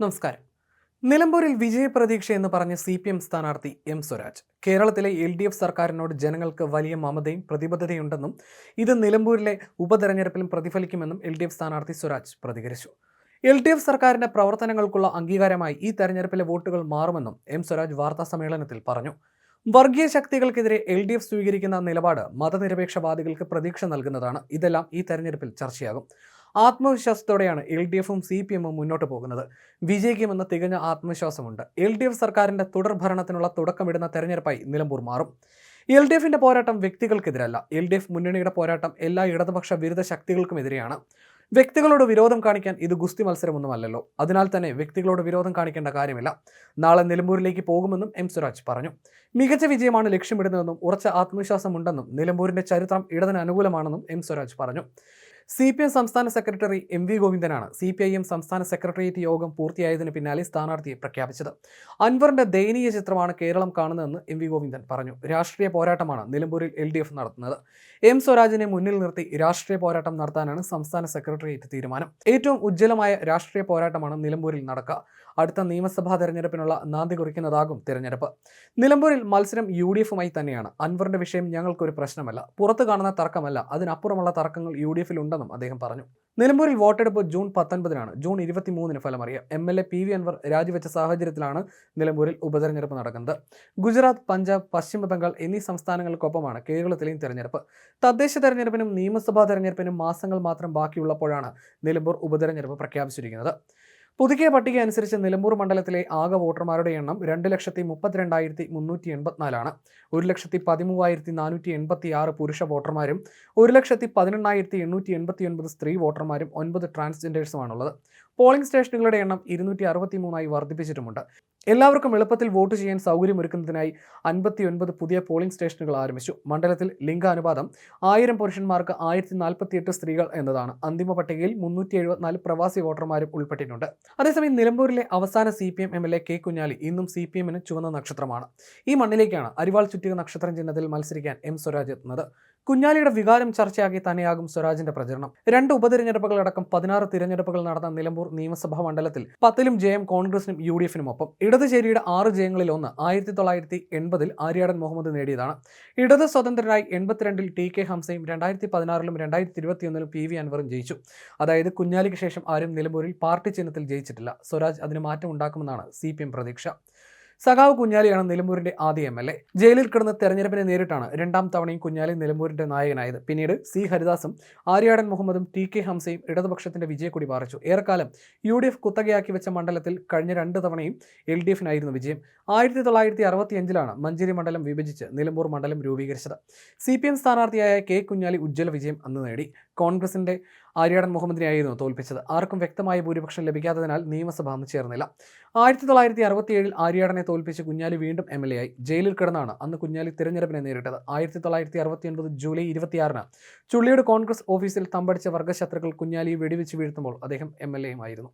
നമസ്കാരം. നിലമ്പൂരിൽ വിജയപ്രതീക്ഷ എന്ന് പറഞ്ഞ സി പി എം സ്ഥാനാർത്ഥി എം സ്വരാജ്. കേരളത്തിലെ എൽ ഡി എഫ് സർക്കാരിനോട് ജനങ്ങൾക്ക് വലിയ മമതയും പ്രതിബദ്ധതയുണ്ടെന്നും ഇത് നിലമ്പൂരിലെ ഉപതെരഞ്ഞെടുപ്പിലും പ്രതിഫലിക്കുമെന്നും എൽ ഡി എഫ് സ്ഥാനാർത്ഥി സ്വരാജ് പ്രതികരിച്ചു. എൽ ഡി എഫ് സർക്കാരിന്റെ പ്രവർത്തനങ്ങൾക്കുള്ള അംഗീകാരമായി ഈ തെരഞ്ഞെടുപ്പിലെ വോട്ടുകൾ മാറുമെന്നും എം സ്വരാജ് വാർത്താ സമ്മേളനത്തിൽ പറഞ്ഞു. വർഗീയ ശക്തികൾക്കെതിരെ എൽ ഡി എഫ് സ്വീകരിക്കുന്ന നിലപാട് മതനിരപേക്ഷവാദികൾക്ക് പ്രതീക്ഷ നൽകുന്നതാണ്. ഇതെല്ലാം ഈ തെരഞ്ഞെടുപ്പിൽ ചർച്ചയാകും. ആത്മവിശ്വാസത്തോടെയാണ് എൽ ഡി എഫും സി പി എമ്മും മുന്നോട്ട് പോകുന്നത്. വിജയിക്കുമെന്ന തികഞ്ഞ ആത്മവിശ്വാസമുണ്ട്. എൽ ഡി എഫ് സർക്കാരിന്റെ തുടർ ഭരണത്തിനുള്ള തുടക്കമിടുന്ന തെരഞ്ഞെടുപ്പായി നിലമ്പൂർ മാറും. എൽ ഡി എഫിന്റെ പോരാട്ടം വ്യക്തികൾക്കെതിരല്ല. എൽ ഡി എഫ് മുന്നണിയുടെ പോരാട്ടം എല്ലാ ഇടതുപക്ഷ വിരുദ്ധ ശക്തികൾക്കുമെതിരെയാണ് വ്യക്തികളോട് വിരോധം കാണിക്കാൻ ഇത് ഗുസ്തി മത്സരമൊന്നുമല്ലല്ലോ. അതിനാൽ തന്നെ വ്യക്തികളോട് വിരോധം കാണിക്കേണ്ട കാര്യമില്ല. നാളെ നിലമ്പൂരിലേക്ക് പോകുമെന്നും എം സുരാജ് പറഞ്ഞു. മികച്ച വിജയമാണ് ലക്ഷ്യമിടുന്നതെന്നും ഉറച്ച ആത്മവിശ്വാസമുണ്ടെന്നും നിലമ്പൂരിന്റെ ചരിത്രം ഇടതിന് അനുകൂലമാണെന്നും എം സുരാജ് പറഞ്ഞു. സി പി എം സംസ്ഥാന സെക്രട്ടറി എം വി ഗോവിന്ദനാണ് സി പി ഐ എം സംസ്ഥാന സെക്രട്ടേറിയറ്റ് യോഗം പൂർത്തിയായതിനു പിന്നാലെ സ്ഥാനാർത്ഥിയെ പ്രഖ്യാപിച്ചത്. അൻവറിന്റെ ദയനീയ ചിത്രമാണ് കേരളം കാണുന്നതെന്ന് എം വി ഗോവിന്ദൻ പറഞ്ഞു. രാഷ്ട്രീയ പോരാട്ടമാണ് നിലമ്പൂരിൽ എൽ ഡി എഫ് നടത്തുന്നത്. എം സ്വരാജിനെ മുന്നിൽ നിർത്തി രാഷ്ട്രീയ പോരാട്ടം നടത്താനാണ് സംസ്ഥാന സെക്രട്ടേറിയറ്റ് തീരുമാനം. ഏറ്റവും ഉജ്ജ്വലമായ രാഷ്ട്രീയ പോരാട്ടമാണ് നിലമ്പൂരിൽ നടക്കുക. അടുത്ത നിയമസഭാ തെരഞ്ഞെടുപ്പിനുള്ള നാന്തി കുറിക്കുന്നതാകും തെരഞ്ഞെടുപ്പ്. നിലമ്പൂരിൽ മത്സരം യു ഡി എഫുമായി തന്നെയാണ്. അൻവറിന്റെ വിഷയം ഞങ്ങൾക്കൊരു പ്രശ്നമല്ല. പുറത്തു കാണുന്ന തർക്കമല്ല. അതിനപ്പുറമുള്ള തർക്കങ്ങൾ യു ഡി എഫിൽ ഉണ്ടെന്നും അദ്ദേഹം പറഞ്ഞു. നിലമ്പൂരിൽ വോട്ടെടുപ്പ് ജൂൺ പത്തൊൻപതിനാണ്. ജൂൺ ഇരുപത്തിമൂന്നിന് ഫലമറിയാം. M L A P V Anwar രാജിവെച്ച സാഹചര്യത്തിലാണ് നിലമ്പൂരിൽ ഉപതെരഞ്ഞെടുപ്പ് നടക്കുന്നത്. ഗുജറാത്ത് പഞ്ചാബ് പശ്ചിമ ബംഗാൾ എന്നീ സംസ്ഥാനങ്ങൾക്കൊപ്പമാണ് കേരളത്തിലെയും തെരഞ്ഞെടുപ്പ്. തദ്ദേശ തെരഞ്ഞെടുപ്പിനും നിയമസഭാ തെരഞ്ഞെടുപ്പിനും മാസങ്ങൾ മാത്രം ബാക്കിയുള്ളപ്പോഴാണ് നിലമ്പൂർ ഉപതെരഞ്ഞെടുപ്പ് പ്രഖ്യാപിച്ചിരിക്കുന്നത്. പുതുക്കിയ പട്ടിക അനുസരിച്ച് നിലമ്പൂർ മണ്ഡലത്തിലെ ആകെ വോട്ടർമാരുടെ എണ്ണം രണ്ട് ലക്ഷത്തി മുപ്പത്തിരണ്ടായിരത്തി മുന്നൂറ്റി എൺപത്തിനാലാണ്. ഒരു ലക്ഷത്തി പതിമൂവായിരത്തി നാനൂറ്റി എൺപത്തി ആറ് പുരുഷ വോട്ടർമാരും ഒരു ലക്ഷത്തി പതിനെണ്ണായിരത്തി എണ്ണൂറ്റി എൺപത്തി ഒൻപത് സ്ത്രീ വോട്ടർമാരും ഒൻപത് ട്രാൻസ്ജെൻഡേഴ്സുമാണുള്ളത്. പോളിംഗ് സ്റ്റേഷനുകളുടെ എണ്ണം ഇരുന്നൂറ്റി അറുപത്തി മൂന്നായി വർദ്ധിപ്പിച്ചിട്ടുമുണ്ട്. എല്ലാവർക്കും എളുപ്പത്തിൽ വോട്ട് ചെയ്യാൻ സൗകര്യമൊരുക്കുന്നതിനായി അൻപത്തി ഒൻപത് പുതിയ പോളിംഗ് സ്റ്റേഷനുകൾ ആരംഭിച്ചു. മണ്ഡലത്തിൽ ലിംഗാനുപാതം ആയിരം പുരുഷന്മാർക്ക് ആയിരത്തി നാൽപ്പത്തി എട്ട് സ്ത്രീകൾ എന്നതാണ്. അന്തിമ പട്ടികയിൽ മുന്നൂറ്റി എഴുപത്തിനാല് പ്രവാസി വോട്ടർമാരും ഉൾപ്പെട്ടിട്ടുണ്ട്. അതേസമയം നിലമ്പൂരിലെ അവസാന C P M M L A K Kunhali ഇന്നും സി പി എമ്മിന് ചുവന്ന നക്ഷത്രമാണ്. ഈ മണ്ണിലേക്കാണ് അരിവാൾ ചുറ്റിക നക്ഷത്രം ചിഹ്നത്തിൽ മത്സരിക്കാൻ എം സ്വരാജ് എത്തുന്നത്. കുഞ്ഞാലിയുടെ വികാരം ചർച്ചയാക്കി തന്നെയാകും സ്വരാജിന്റെ പ്രചരണം. രണ്ട് ഉപതിരഞ്ഞെടുപ്പുകളടക്കം പതിനാറ് തിരഞ്ഞെടുപ്പുകൾ നടന്ന നിലമ്പൂർ നിയമസഭാ മണ്ഡലത്തിൽ പത്തിലും ജയം കോൺഗ്രസിനും യു ഡി എഫിനും ഒപ്പം ഇടതുചേരിയുടെ ആറ് ജയങ്ങളിൽ ഒന്ന് ആയിരത്തി തൊള്ളായിരത്തി എൺപതിൽ ആര്യാടൻ മുഹമ്മദ് നേടിയതാണ്. ഇടത് സ്വതന്ത്രരായി എൺപത്തിരണ്ടിൽ ടി കെ ഹംസയും രണ്ടായിരത്തി പതിനാറിലും രണ്ടായിരത്തി ഇരുപത്തിയൊന്നിലും പി വി അൻവറും ജയിച്ചു. അതായത് കുഞ്ഞാലിക്ക് ശേഷം ആരും നിലമ്പൂരിൽ പാർട്ടി ചിഹ്നത്തിൽ ജയിച്ചിട്ടില്ല. സ്വരാജ് അതിന് മാറ്റം ഉണ്ടാക്കുമെന്നാണ് സി പി എം പ്രതീക്ഷ. സഖാവ് കുഞ്ഞാലിയാണ് നിലമ്പൂരിന്റെ ആദ്യ എം എൽ എ. ജയിലിൽ കിടന്ന തെരഞ്ഞെടുപ്പിനെ നേരിട്ടാണ് രണ്ടാം തവണയും കുഞ്ഞാലി നിലമ്പൂരിന്റെ നായകനായത്. പിന്നീട് സി. ഹരിദാസും ആര്യാടൻ മുഹമ്മദും ടി. കെ. ഹംസയും ഇടതുപക്ഷത്തിന്റെ വിജയക്കൊടി പാറിച്ചു. ഏറെക്കാലം യു ഡി എഫ് കുത്തകയാക്കി വെച്ച മണ്ഡലത്തിൽ കഴിഞ്ഞ രണ്ട് തവണയും എൽ ഡി എഫിനായിരുന്നു വിജയം. ആയിരത്തി തൊള്ളായിരത്തി അറുപത്തി അഞ്ചിലാണ് മഞ്ചേരി മണ്ഡലം വിഭജിച്ച് നിലമ്പൂർ മണ്ഡലം രൂപീകരിച്ചത്. സി. പി. എം സ്ഥാനാർത്ഥിയായ കെ. കുഞ്ഞാലി ഉജ്ജ്വല വിജയം അന്ന് നേടി. കോൺഗ്രസിന്റെ ആര്യാടൻ മുഹമ്മദിനെയായിരുന്നു തോൽപ്പിച്ചത്. ആർക്കും വ്യക്തമായ ഭൂരിപക്ഷം ലഭിക്കാത്തതിനാൽ നിയമസഭ അന്ന് ചേർന്നില്ല. ആയിരത്തി തൊള്ളായിരത്തി അറുപത്തിയേഴിൽ ആര്യാടനെ തോൽപ്പിച്ച് കുഞ്ഞാലി വീണ്ടും എം എൽ എ ആയി. ജയിലിൽ കിടന്നാണ് അന്ന് കുഞ്ഞാലി തിരഞ്ഞെടുപ്പിനെ നേരിട്ടത്. ആയിരത്തി തൊള്ളായിരത്തി അറുപത്തി ഒൻപത് ജൂലൈ ഇരുപത്തിയാറിന് ചുള്ളിയുടെ കോൺഗ്രസ് ഓഫീസിൽ തമ്പടിച്ച വർഗശത്രുക്കൾ കുഞ്ഞാലിയെ വെടിവെച്ച് വീഴ്ത്തുമ്പോൾ അദ്ദേഹം എം എൽ എയുമായിരുന്നു.